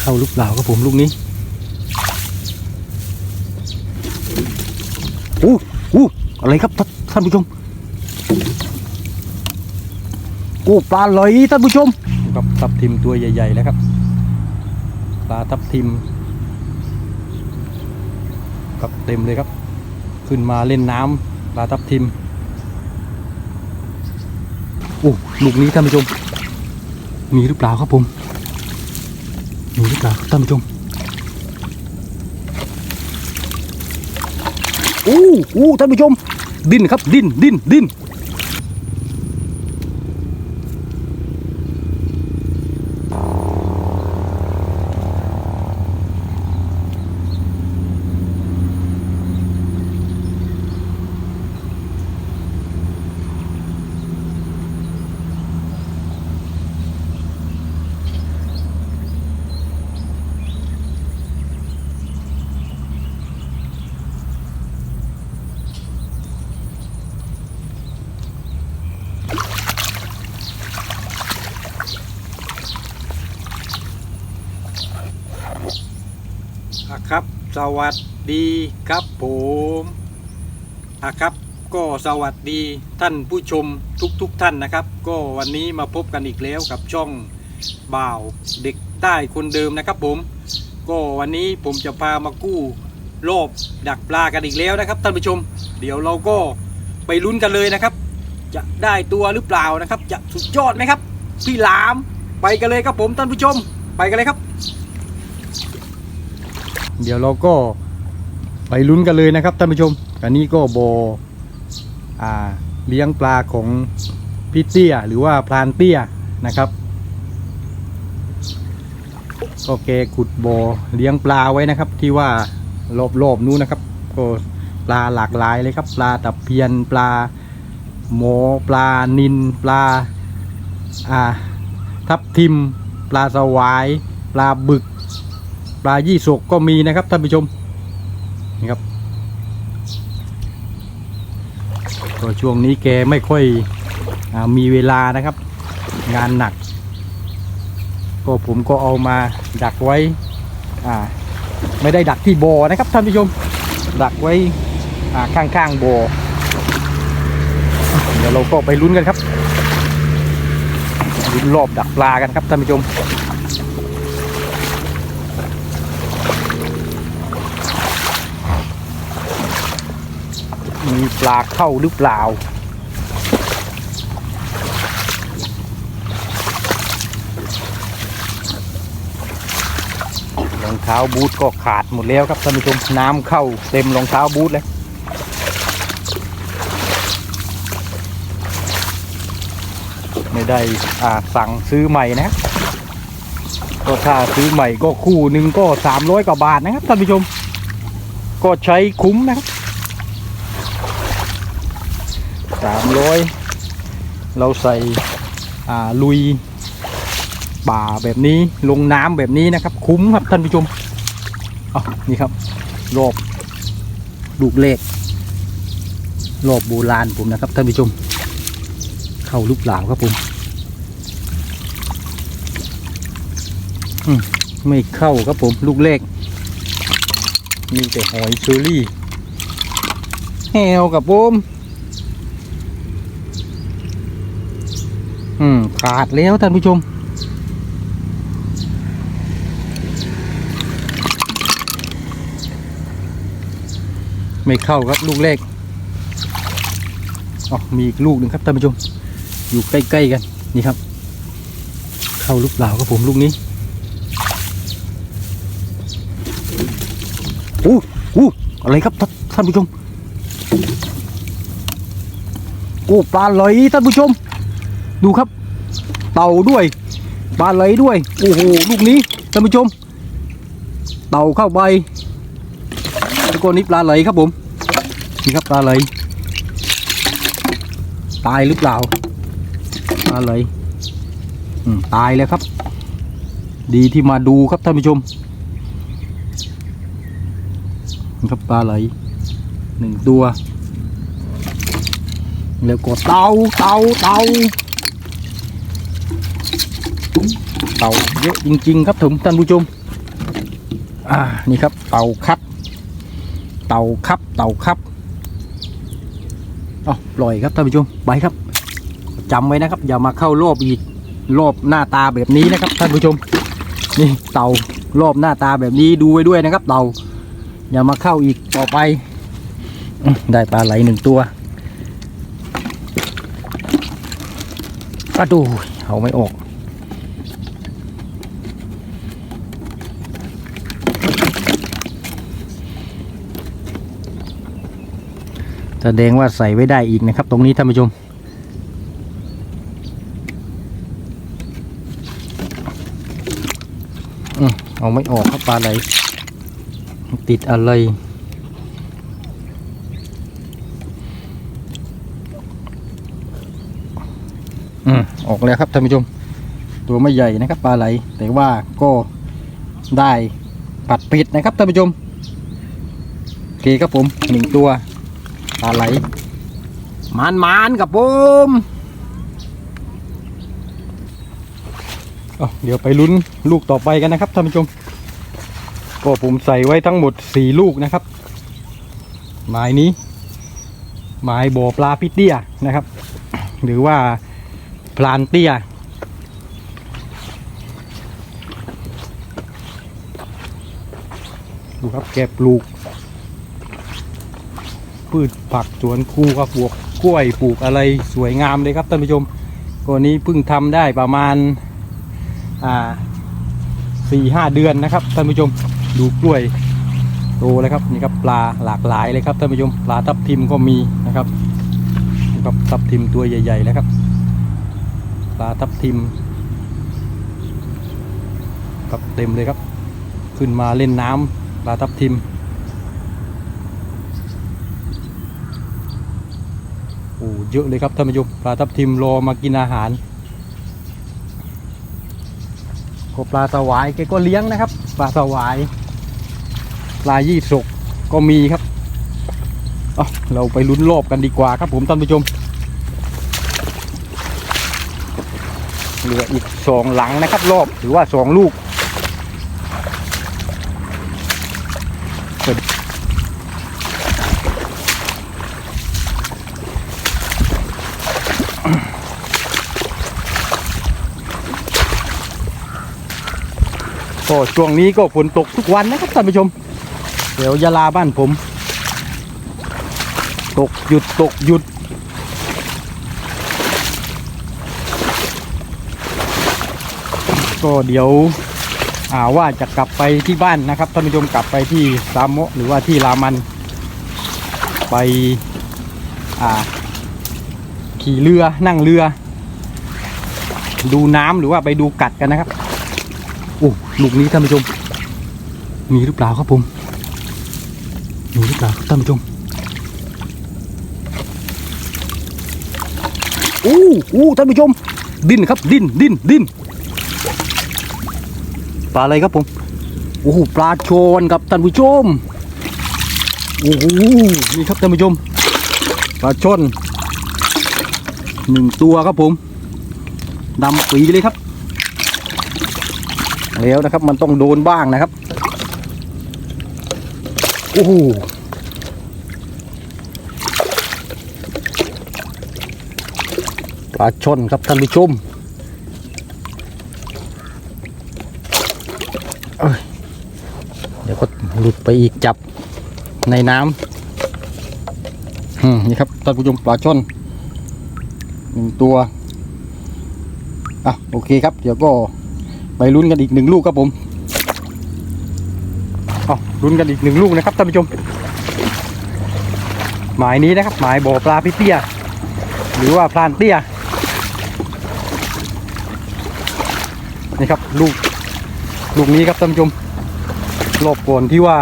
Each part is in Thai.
เข้าหรือเปล่าครับผมลูกนี้อู้อู้อะไรครับท่านท่านผู้ชมกู้ปลาไหลท่านผู้ชมกับทับทิมตัวใหญ่ๆแล้วครับปลาทับทิมครับเต็มเลยครับ ขึ้นมาเล่นน้ำปลาทับทิมโอ้ลูกนี้ท่านผู้ชม มีหรือเปล่าครับผม มีหรือเปล่าท่านผู้ชมอู้อู้ท่านผู้ชม ดินครับดินดินดิน สวัสดีครับผมอะครับ ก็สวัสดีท่านผู้ชมทุกๆทท่านนะครับ ก็วันนี้มาพบกันอีกแล้วกับช่องบ่าวเด็กใต้คนเดิมนะครับผม ก็วันนี้ผมจะพามากู้รอบดักปลากันอีกแล้วนะครับท่านผู้ชม เดี๋ยวเราก็ไปลุ้นกันเลยนะครับ จะได้ตัวหรือเปล่านะครับ จะสุดยอดไหมครับ พี่หลามไปกันเลยครับผมท่านผู้ชม ไปกันเลยครับ เดี๋ยวเราก็ไปลุ้นกันเลยนะครับท่านผู้ชม อันนี้ก็โบอ่าเลี้ยงปลาของพี่เตี้ยหรือว่าพรานเตี้ยนะครับก็แกขุดบ่อเลี้ยงปลาไว้นะครับ ที่ว่ารอบๆนู้นนะครับ ก็ปลาหลากหลายเลยครับ ปลาตะเพียนปลาหมอปลานินปลาอ่าทับทิม ปลาสวาย ปลาบึก ปลายี่สกก็มีนะครับท่านผู้ชมนี่ครับก็ช่วงนี้แกไม่ค่อยอมีเวลานะครับ งานหนัก ก็ผมก็เอามาดักไว้ไม่ได้ดักที่บ่อนะครับท่านผู้ชม ดักไว้ข้างๆบ่อเดี๋ยวเราก็ไปลุ้นกันครับลุ้นรอบดักปลากันครับท่านผู้ชม มีปลาเข้าหรือเปล่า รองเท้าบูทก็ขาดหมดแล้วครับท่านผู้ชมน้ำเข้าเต็มรองเท้าบูทเลยไม่ได้อ่าสั่งซื้อใหม่นะก็ถ้าซื้อใหม่ก็คู่หนึ่งก็สามร้อยกว่าบาทนะครับท่านผู้ชม ก็ใช้คุ้มนะครับ สามร้อยเราใส่ลุยป่าแบบนี้ลงน้ำแบบนี้นะครับ คุ้มครับท่านผู้ชมอ๋อนี่ครับ รอบลูกเลขรอบโบราณผมนะครับท่านผู้ชม เข้าลูกเปล่าครับผมมไม่เข้าครับผมลูกเลขมีแต่หอยเชอรี่แหวกับผม อืมขาดแล้วท่านผู้ชม ไม่เข้าครับลูกแรกอ๋อมีอีกลูกหนึ่งครับท่านผู้ชม อยู่ใกล้ๆกันนี่ครับ เข้าลูกเปล่าครับผมลูกนี้อู้อู้อะไรครับท่านท่านผู้ชมโอ้ปลาไหลท่านผู้ชม ดูครับ เต่าด้วยปลาไหลด้วย โอ้โห ลูกนี้ท่านผู้ชม เต่าเข้าไปแล้วก็นี้ปลาไหลครับผม นี่ครับปลาไหล ตายหรือเปล่า ปลาไหลตายแล้วครับ ดีที่มาดูครับท่านผู้ชมนี่ครับปลาไหลหนึ่งตัว แล้วก็เต่าเต่าเต่า เต่าเยอะจริง ๆ ครับผมท่านผู้ชมอ่านี่ครับ เต่าครับ เต่าครับเต่าครับเอปล่อยครับท่านผู้ชมไปครับจำไว้นะครับ อย่ามาเข้ารอบอีกรอบหน้าตาแบบนี้นะครับท่านผู้ชม นี่เต่ารอบหน้าตาแบบนี้ดูไว้ด้วยนะครับ เต่าอย่ามาเข้าอีกต่อไป ได้ปลาไหลหนึ่งตัวก็ดูเอาไม่ออก แสดงว่าใส่ไว้ได้อีกนะครับ ตรงนี้ท่านผู้ชมอืมเอาไม่ออกครับปลาไหลติดอะไรอืมออกแล้วครับท่านผู้ชม ตัวไม่ใหญ่นะครับปลาไหล แต่ว่าก็ได้ปัดปิดนะครับท่านผู้ชมโอเคครับผมหนึ่งตัว ปลาไหลมานมานกับผมเอาเดี๋ยวไปลุ้นลูกต่อไปกันนะครับท่านผู้ชม ก็ผมใส่ไว้ทั้งหมดสี่ลูกนะครับ หมายนี้ หมายบ่อปลาพิเตียนะครับ หรือว่าพลานเตี้ยดูครับแกปลูก พืชผักสวนครูครับปลูกกล้วยปลูกอะไรสวยงามเลยครับท่านผู้ชมตัวนี้เพิ่งทำได้ประมาณอ่าสี่ห้าเดือนนะครับท่านผู้ชมดูกล้วยโตเลยครับนี่ครับปลาหลากหลายเลยครับท่านผู้ชมปลาทับทิมก็มีนะครับนี่ครับทับทิมตัวใหญ่ๆแล้วครับปลาทับทิมครับเต็มเลยครับ ขึ้นมาเล่นน้ำปลาทับทิม โอ้เยอะเลยครับท่านผู้ชมปลาทับทิมรอมากินอาหารก็ปลาสวายแกก็เลี้ยงนะครับ ปลาสวายปลายี่สกก็มีครับเอาเราไปลุ้นรอบกันดีกว่าครับผมท่านผู้ชมเหลืออีกสองหลังนะครับ รอบหรือว่าสองลูก ก็ช่วงนี้ก็ฝนตกทุกวันนะครับท่านผู้ชมเดี๋ยวยาลาบ้านผม ตกหยุดตกหยุดก็เดี๋ยวอ่าว่าจะกลับไปที่บ้านนะครับท่านผู้ชมกลับไปที่ซามโมหรือว่าที่รามัน ไปอ่า ขี่เรือนั่งเรือ ดูน้ำหรือว่าไปดูกัดกันนะครับโอ้ลูกนี้ท่านผู้ชม มีหรือเปล่าครับผมมีหรือเปล่าท่านผู้ชมอู้อู้ท่านผู้ชม ดิ้นครับดิ้นดิ้นดิ้นปลาอะไรครับผมโอ้ปลาโชนครับท่านผู้ชมโอ้นี่ครับท่านผู้ชมปลาชน หนึ่งตัวครับผมดำปีเลยครับ แล้วนะครับมันต้องโดนบ้างนะครับโอ้โหปลาช่อนครับท่านผู้ชมเเดี๋ยวก็หลุดไปอีกจับในน้ำนี่ครับท่านผู้ชมปลาช่อน หนึ่งตัวอะโอเคครับ เดี๋ยวก็ไปลุ้นกันอีกหนึ่งลูกครับผมเอาลุ้นกันอีกหนึ่งลูกนะครับท่านผู้ชม หมายนี้นะครับ หมายบ่อปลาพิเตี้ย หรือว่าพลานเตี้ยนี่ครับลูกลูกนี้ครับท่านผู้ชมรอบก่อนที่ว่า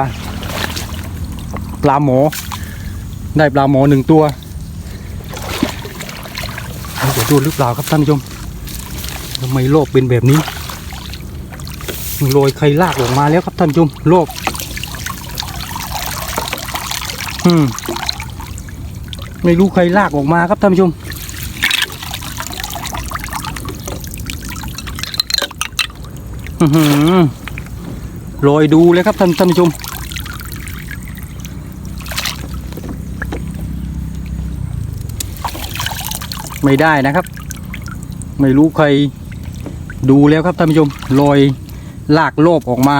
ปลาหมอ ได้ปลาหมอหนึ่งตัว ดูหรือเปล่าครับท่านผู้ชมทำไมโลกเป็นแบบนี้โรยไข่ลากออกมาแล้วครับท่านผู้ชมโลบอืมไม่รู้ใครลากออกมาครับท่านผู้ชมอือหือลอยดูเลยครับท่านท่านผู้ชม ไม่ได้นะครับ ไม่รู้ใครดูแล้วครับท่านผู้ชมลอยลากโลบออกมา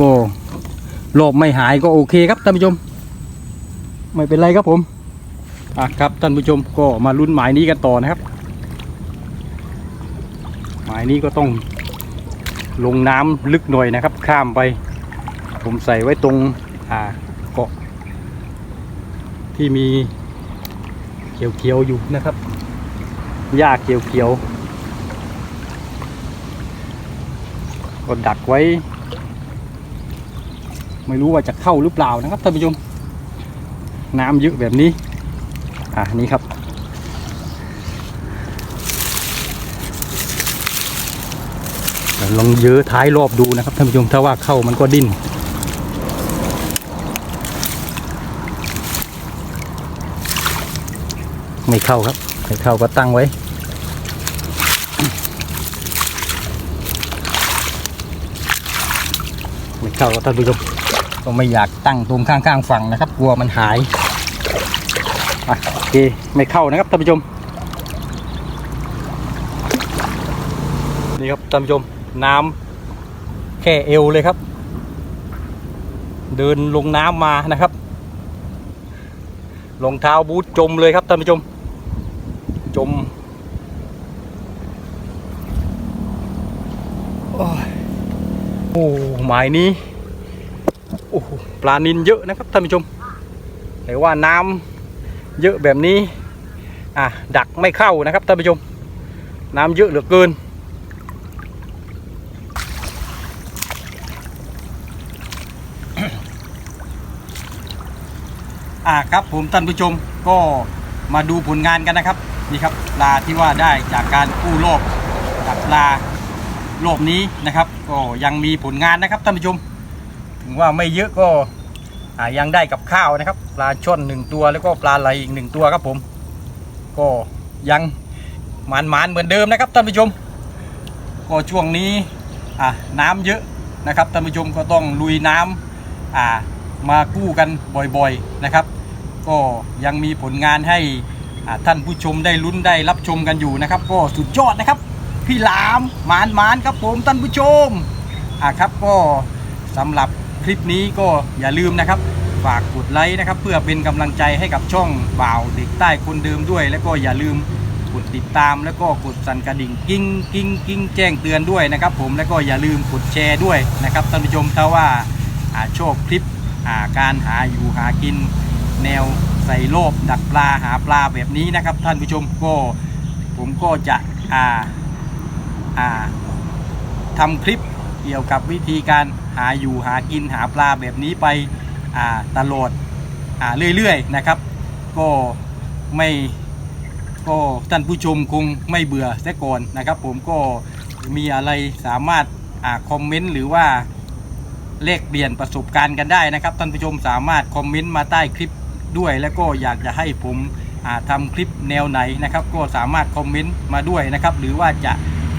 ก็โลบไม่หายก็โอเคครับท่านผู้ชม ไม่เป็นไรครับผมอะครับท่านผู้ชมก็มาลุ้นหมายนี้กันต่อนะครับ หมายนี้ก็ต้องลงน้ำลึกหน่อยนะครับ ข้ามไป ผมใส่ไว้ตรง ที่มีเขียวๆอยู่นะครับหญ้าเขียวๆก็ดักไว้ ไม่รู้ว่าจะเข้าหรือเปล่านะครับท่านผู้ชมน้ำเยอะแบบนี้ อะนี่ครับ ลองเยอะท้ายรอบดูนะครับท่านผู้ชมถ้าว่าเข้ามันก็ดิ้น ไม่เข้าครับ ไม่เข้าก็ตั้งไว้ ไม่เข้าครับท่านผู้ชมก็ไม่อยากตั้งตรงข้างๆฝั่งนะครับ กลัวมันหายอะโอเคไม่เข้านะครับท่านผู้ชมนี่ครับท่านผู้ชมน้ำแค่เอวเลยครับ เดินลงน้ำมานะครับรองเท้าบูทจมเลยครับท่านผู้ชม จมโอ้ยโอ้หมายนี้โอ้ปลานินเยอะนะครับท่านผู้ชมแต่ว่าน้ำเยอะแบบนี้อะดักไม่เข้านะครับท่านผู้ชม น้ำเยอะเหลือเกินอ่าครับผมท่านผู้ชมก็มาดูผลงานกันนะครับ นี่ครับปลาที่ว่าได้จากการกู้โลบจากปลาโลบนี้นะครับก็ยังมีผลงานนะครับท่านผู้ชม ถึงว่าไม่เยอะก็ยังได้กับข้าวนะครับปลาช่อนหนึ่งตัวแล้วก็ปลาไหลอีกหนึ่งตัวครับผม ก็ยังหมานๆเหมือนเดิมนะครับท่านผู้ชม ก็ช่วงนี้น้ำเยอะนะครับท่านผู้ชมก็ต้องลุยน้ำอ่ามากู้กันบ่อยๆนะครับ ก็ยังมีผลงานให้ ท่านผู้ชมได้ลุ้นได้รับชมกันอยู่นะครับ ก็สุดยอดนะครับ พี่หลามหมานหมานครับผมท่านผู้ชมอ่าครับก็สำหรับคลิปนี้ก็อย่าลืมนะครับ ฝากกดไลค์นะครับ เพื่อเป็นกำลังใจให้กับช่องบ่าวเด็กใต้คนเดิมด้วย แล้วก็อย่าลืมกดติดตามแล้วก็กดสั่นกระดิ่งกิ้งกิ้งกิ้งแจ้งเตือนด้วยนะครับ ผมแล้วก็อย่าลืมกดแชร์ด้วยนะครับท่านผู้ชมถ้าว่าอ่าชอบคลิปอ่าการหาอยู่หากินแนว ใส่โลบดักปลาหาปลาแบบนี้นะครับ ท่านผู้ชมก็ผมก็จะอ่าอ่าทำคลิปเกี่ยวกับวิธีการหาอยู่หากินหาปลาแบบนี้ไปอ่าตลอดอ่าเรื่อยๆนะครับ ก็ไม่ก็ท่านผู้ชมคงไม่เบื่อแต่ก่อนนะครับ ผมก็มีอะไรสามารถอ่าคอมเมนต์หรือว่าเลขเปลี่ยนประสบการณ์กันได้นะครับท่านผู้ชมสามารถคอมเมนต์มาใต้คลิป ด้วย แล้วก็อยากจะให้ผมอ่าทำคลิปแนวไหนนะครับ ก็สามารถคอมเมนต์มาด้วยนะครับ หรือว่าจะ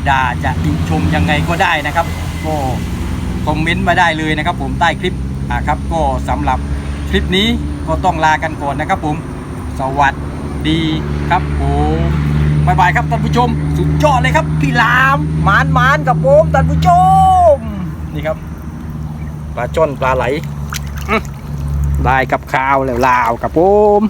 ด่าจะติชมยังไงก็ได้นะครับ ก็คอมเมนต์มาได้เลยนะครับ ผมใต้คลิปอ่าครับก็สำหรับคลิปนี้ก็ต้องลากันก่อนนะครับผม สวัสดีครับผมบายบายครับท่านผู้ชม สุดยอดเลยครับ พี่ลามหมานหมานกับผมท่านผู้ชม นี่ครับปลาจ้อนปลาไหล ได้กับข้าวแล้วลาวกับผม